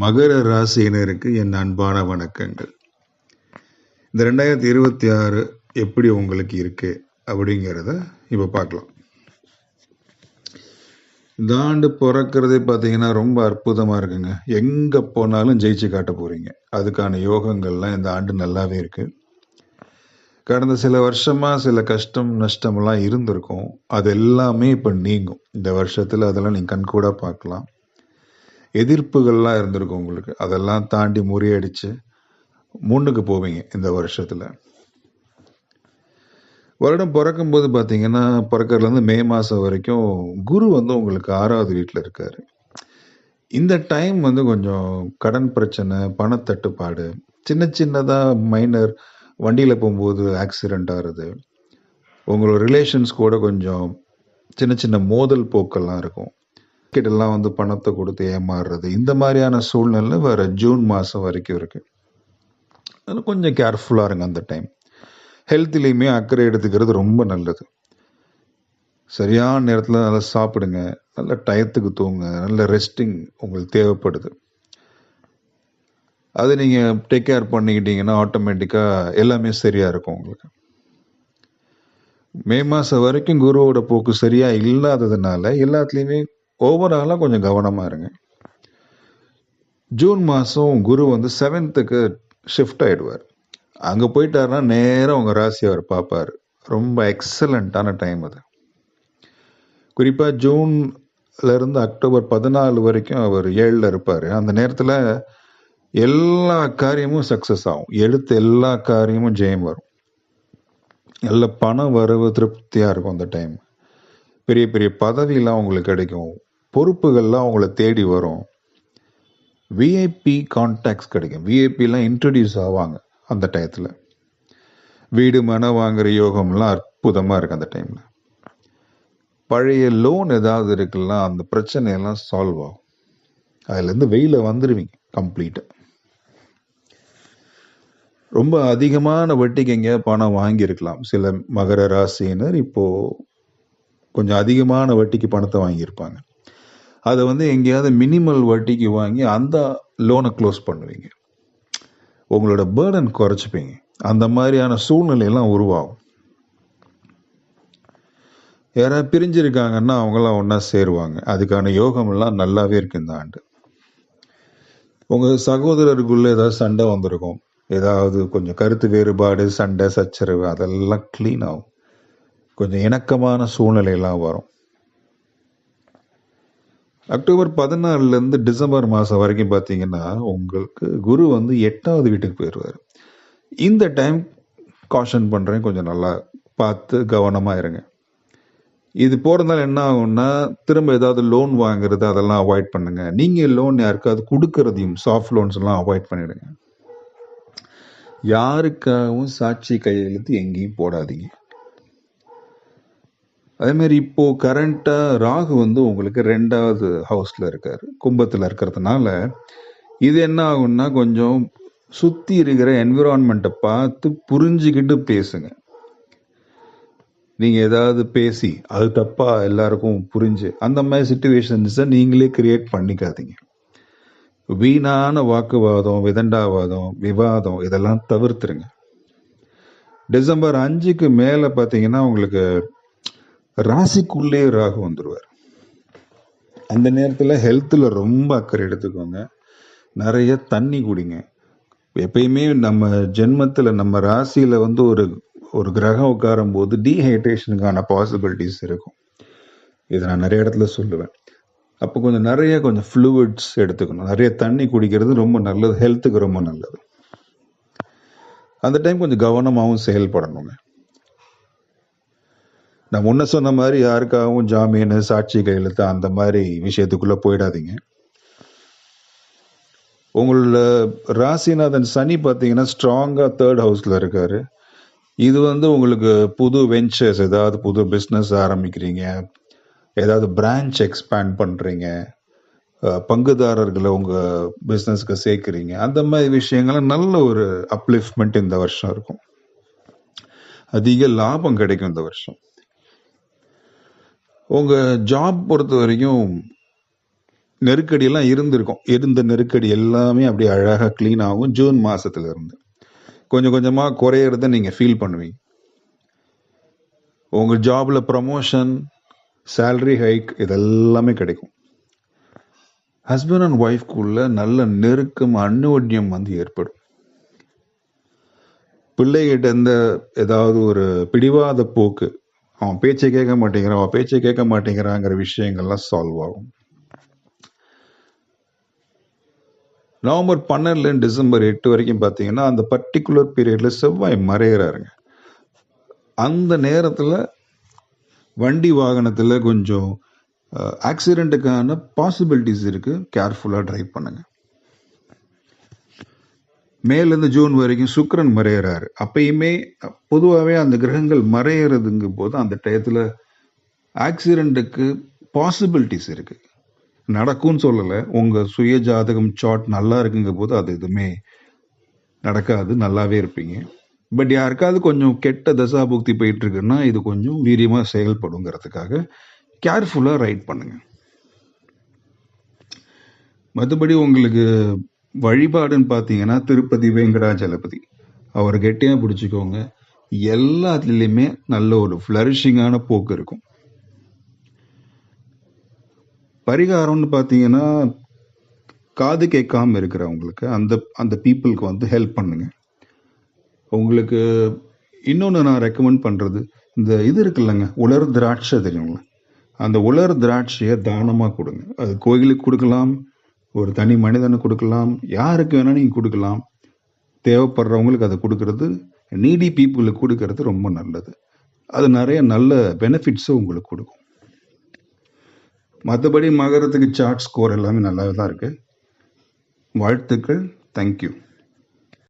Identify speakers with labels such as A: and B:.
A: மகர ராசியினருக்கு என் அன்பான வணக்கங்கள். இந்த ரெண்டாயிரத்தி இருபத்தி ஆறு எப்படி உங்களுக்கு இருக்கு அப்படிங்கிறத இப்போ பார்க்கலாம். இந்த ஆண்டு பிறக்கிறதே பார்த்தீங்கன்னா ரொம்ப அற்புதமாக இருக்குங்க. எங்கே போனாலும் ஜெயிச்சு காட்ட போகிறீங்க அதுக்கான யோகங்கள்லாம் இந்த ஆண்டு நல்லாவே இருக்குது கடந்த சில வருஷமாக சில கஷ்டம் நஷ்டமெல்லாம் இருந்திருக்கும். அது எல்லாமே இப்போ நீங்கும். இந்த வருஷத்தில் அதெல்லாம் நீங்கள் கண்கூடாக பார்க்கலாம். எதிர்ப்புகள்லாம் இருந்திருக்கும் உங்களுக்கு. அதெல்லாம் தாண்டி முறியடிச்சு முன்னுக்கு போவீங்க இந்த வருஷத்தில். வருடம் பிறக்கும்போது பார்த்தீங்கன்னா பிறக்கறதுலேருந்து மே மாதம் வரைக்கும் குரு வந்து உங்களுக்கு ஆறாவது வீட்டில் இருக்கார். இந்த டைம் வந்து கொஞ்சம் கடன் பிரச்சனை பணத்தட்டுப்பாடு சின்ன சின்னதாக மைனர் வண்டியில் போகும்போது ஆக்சிடெண்ட் ஆகுறது உங்களோட ரிலேஷன்ஸ் கூட கொஞ்சம் சின்ன சின்ன மோதல் போக்கெல்லாம் இருக்கும். எல்லாம் வந்து பணத்தை கொடுத்து ஏமாறுறது. இந்த மாதிரியான சூழ்நிலை வேற ஜூன் மாதம் வரைக்கும் இருக்கு. அது கொஞ்சம் கேர்ஃபுல்லாக இருங்க அந்த டைம் ஹெல்த்லேயுமே அக்கறை எடுத்துக்கிறது ரொம்ப நல்லது. சரியான நேரத்தில் நல்லா சாப்பிடுங்க. நல்ல டயத்துக்கு தூங்க. நல்ல ரெஸ்டிங் உங்களுக்கு தேவைப்படுது. அது நீங்கள் டேக் கேர் பண்ணிக்கிட்டீங்கன்னா ஆட்டோமேட்டிக்காக எல்லாமே சரியாக இருக்கும் உங்களுக்கு. மே மாதம் வரைக்கும் குருவோட போக்கு சரியாக இல்லாததுனால எல்லாத்துலேயுமே ஓவராலாக கொஞ்சம் கவனமாக இருங்க. ஜூன் மாதம் குரு வந்து செவன்த்துக்கு ஷிஃப்ட் ஆகிடுவார் அங்கே போயிட்டாருன்னா நேராக உங்கள் ராசி அவர் பார்ப்பார். ரொம்ப எக்ஸலண்ட்டான டைம் அது. குறிப்பாக ஜூன்லேருந்து அக்டோபர் பதினாலு வரைக்கும் அவர் ஏழில் இருப்பார். அந்த நேரத்தில் எல்லா காரியமும் சக்ஸஸ் ஆகும். எடுத்த எல்லா காரியமும் ஜெயம் வரும். நல்ல பணம் வரவு திருப்தியாக இருக்கும் அந்த டைம் பெரிய பெரிய பதவியெல்லாம் உங்களுக்கு கிடைக்கும். பொறுப்புகள்லாம் உங்களை தேடி வரும். விஐபி கான்டாக்ட்ஸ் கிடைக்கும். விஐபிலாம் இன்ட்ரடியூஸ் ஆவாங்க அந்த டயத்தில் வீடு மன வாங்குற யோகம்லாம் அற்புதமாக இருக்கு அந்த டைமில் பழைய லோன் ஏதாவது இருக்குல்ல அந்த பிரச்சனையெல்லாம் சால்வ் ஆகும். அதுலேருந்து வெயில வந்துடுவீங்க கம்ப்ளீட்டாக ரொம்ப அதிகமான வட்டிக்கு எங்கேயாவது பணம் வாங்கியிருக்கலாம். சில மகர ராசியினர் இப்போது கொஞ்சம் அதிகமான வட்டிக்கு பணத்தை வாங்கியிருப்பாங்க. அதை வந்து எங்கேயாவது மினிமல் வட்டிக்கு வாங்கி அந்த லோனை க்ளோஸ் பண்ணுவீங்க. உங்களோட பேர்டன் குறைச்சிப்பீங்க. அந்த மாதிரியான சூழ்நிலையெல்லாம் உருவாகும். யாராவது பிரிஞ்சிருக்காங்கன்னா அவங்களாம் ஒன்றா சேருவாங்க. அதுக்கான யோகமெல்லாம் நல்லாவே இருக்கு இந்த ஆண்டு. உங்கள் சகோதரருக்குள்ளே ஏதாவது சண்டை வந்திருக்கும். ஏதாவது கொஞ்சம் கருத்து வேறுபாடு சண்டை சச்சரவு அதெல்லாம் க்ளீன் ஆகும். கொஞ்சம் இணக்கமான சூழ்நிலையெல்லாம் வரும். அக்டோபர் பதினாலுலேருந்து டிசம்பர் மாதம் வரைக்கும் பார்த்தீங்கன்னா உங்களுக்கு குரு வந்து எட்டாவது வீட்டுக்கு போயிடுவார் இந்த டைம் காஷன் பண்ணுறேன் கொஞ்சம் நல்லா பார்த்து கவனமாக இருங்க. இது போகிறதால என்ன ஆகும்னா திரும்ப ஏதாவது லோன் வாங்குறது அதெல்லாம் அவாய்ட் பண்ணுங்க. நீங்கள் லோன் யாருக்காவது கொடுக்கறதையும் சாஃப்ட் லோன்ஸ் எல்லாம் அவாய்ட் பண்ணிடுங்க. யாருக்காகவும் சாட்சி கையெழுத்து எங்கேயும் போடாதீங்க. அதேமாரி இப்போது கரண்ட்டாக ராகு வந்து உங்களுக்கு ரெண்டாவது ஹவுஸில் இருக்கார். கும்பத்தில் இருக்கிறதுனால இது என்ன ஆகும்னா கொஞ்சம் சுற்றி இருக்கிற என்விரான்மெண்ட்டை பார்த்து புரிஞ்சுக்கிட்டு பேசுங்க. நீங்கள் ஏதாவது பேசி அது தப்பாக எல்லாருக்கும் புரிஞ்சு அந்த மாதிரி சுச்சுவேஷன்ஸை நீங்களே கிரியேட் பண்ணிக்காதீங்க. வீணான வாக்குவாதம் விதண்டாவாதம் விவாதம் இதெல்லாம் தவிர்த்துருங்க. டிசம்பர் அஞ்சுக்கு மேலே பார்த்தீங்கன்னா உங்களுக்கு ராசிக்குள்ளே ராகு வந்துடுவார் அந்த நேரத்தில் ஹெல்த்தில் ரொம்ப அக்கறை எடுத்துக்கோங்க. நிறைய தண்ணி குடிங்க. எப்பயுமே நம்ம ஜென்மத்தில் நம்ம ராசியில் வந்து ஒரு ஒரு கிரகம் உட்காரும் போது டீஹைட்ரேஷனுக்கான பாசிபிலிட்டிஸ் இருக்கும். இதை நான் நிறைய இடத்துல சொல்லுவேன். அப்போ கொஞ்சம் நிறைய கொஞ்சம் ஃப்ளூயிட்ஸ் எடுத்துக்கணும். நிறைய தண்ணி குடிக்கிறது ரொம்ப நல்லது. ஹெல்த்துக்கு ரொம்ப நல்லது. அந்த டைம் கொஞ்சம் கவனமாகவும் செயல்படணுங்க. நான் முன்ன சொன்ன மாதிரி யாருக்காகவும் ஜாமீன் சாட்சி கையெழுத்து அந்த மாதிரி விஷயத்துக்குள்ள போயிடாதீங்க. உங்களோட ராசிநாதன் சனி பார்த்தீங்கன்னா ஸ்ட்ராங்கா தேர்ட் ஹவுஸ்ல இருக்காரு. இது வந்து உங்களுக்கு புது வெஞ்சர்ஸ் ஏதாவது புது பிஸ்னஸ் ஆரம்பிக்கிறீங்க. ஏதாவது பிரான்ச் எக்ஸ்பேண்ட் பண்றீங்க. பங்குதாரர்களை உங்கள் பிஸ்னஸ்க்கு சேர்க்குறீங்க. அந்த மாதிரி விஷயங்கள்லாம் நல்ல ஒரு அப்லிஃப்ட்மெண்ட் இந்த வருஷம் இருக்கும். அதிக லாபம் கிடைக்கும் இந்த வருஷம். உங்க ஜாப் பொறுத்த வரைக்கும் நெருக்கடியெல்லாம் இருந்திருக்கும். இருந்த நெருக்கடி எல்லாமே அப்படியே அழகாக க்ளீன் ஆகும். ஜூன் மாதத்துலேருந்து கொஞ்சம் கொஞ்சமாக குறையிறத நீங்கள் ஃபீல் பண்ணுவீங்க. உங்கள் ஜாபில் ப்ரமோஷன் சேல்ரி ஹைக் இதெல்லாமே கிடைக்கும். ஹஸ்பண்ட் அண்ட் ஒய்ஃப்குள்ள நல்ல நெருக்கம் அந்யோன்யம் வந்து ஏற்படும். பிள்ளைகிட்ட இருந்த ஏதாவது ஒரு பிடிவாத போக்கு அவன் பேச்சை கேட்க மாட்டேங்கிறான் அவன் பேச்சை கேட்க மாட்டேங்கிறாங்கிற விஷயங்கள்லாம் சால்வ் ஆகும். நவம்பர் பன்னெண்டுல டிசம்பர் எட்டு வரைக்கும் பார்த்தீங்கன்னா அந்த பர்டிகுலர் பீரியட்ல செவ்வாய் மறைகிறாருங்க அந்த நேரத்தில் வண்டி வாகனத்தில் கொஞ்சம் ஆக்சிடெண்ட்டுக்கான பாசிபிலிட்டிஸ் இருக்குது கேர்ஃபுல்லாக ட்ரைவ் பண்ணுங்கள் மேலேருந்து ஜூன் வரைக்கும் சுக்கரன் மறையிறாரு. அப்பயுமே பொதுவாகவே அந்த கிரகங்கள் மறையிறதுங்க போது அந்த டயத்தில் ஆக்சிடெண்ட்டுக்கு பாசிபிலிட்டிஸ் இருக்குது நடக்கும்னு சொல்லலை. உங்கள் சுய ஜாதகம் சார்ட் நல்லா இருக்குங்க போது அது எதுவுமே நடக்காது. நல்லாவே இருப்பீங்க. பட் யாருக்காவது கொஞ்சம் கெட்ட தசாபுக்தி போயிட்டு இருக்குன்னா இது கொஞ்சம் வீரியமாக செயல்படுங்கிறதுக்காக கேர்ஃபுல்லாக ரைட் பண்ணுங்க. மற்றபடி உங்களுக்கு வழிபாடுன்னு பார்த்தீங்கன்னா திருப்பதி வெங்கடாஜலபதி. அவர் கெட்டியாக பிடிச்சிக்கோங்க. எல்லாத்துலேயுமே நல்ல ஒரு ஃப்ளரிஷிங்கான போக்கு இருக்கும். பரிகாரம்னு பார்த்தீங்கன்னா காது கேட்காம இருக்கிறவங்களுக்கு அந்த அந்த பீப்புளுக்கு வந்து ஹெல்ப் பண்ணுங்க. உங்களுக்கு இன்னொன்று நான் ரெக்கமெண்ட் பண்ணுறது இந்த இது இருக்குல்லங்க உலர் திராட்சை தெரியுங்களா? அந்த உலர் திராட்சையை தானமாக கொடுங்க. அது கோயிலுக்கு கொடுக்கலாம் ஒரு தனி மனிதனுக்கு கொடுக்கலாம் யாருக்கு வேணால் நீங்கள் கொடுக்கலாம். தேவைப்படுறவங்களுக்கு அதை கொடுக்கறது நீடி பீப்புளுக்கு கொடுக்கறது ரொம்ப நல்லது. அது நிறைய நல்ல பெனிஃபிட்ஸும் உங்களுக்கு கொடுக்கும். மற்றபடி மகரத்துக்கு சார்ட் ஸ்கோர் எல்லாமே நல்லாவே தான் இருக்குது வாழ்த்துக்கள் தேங்க்யூ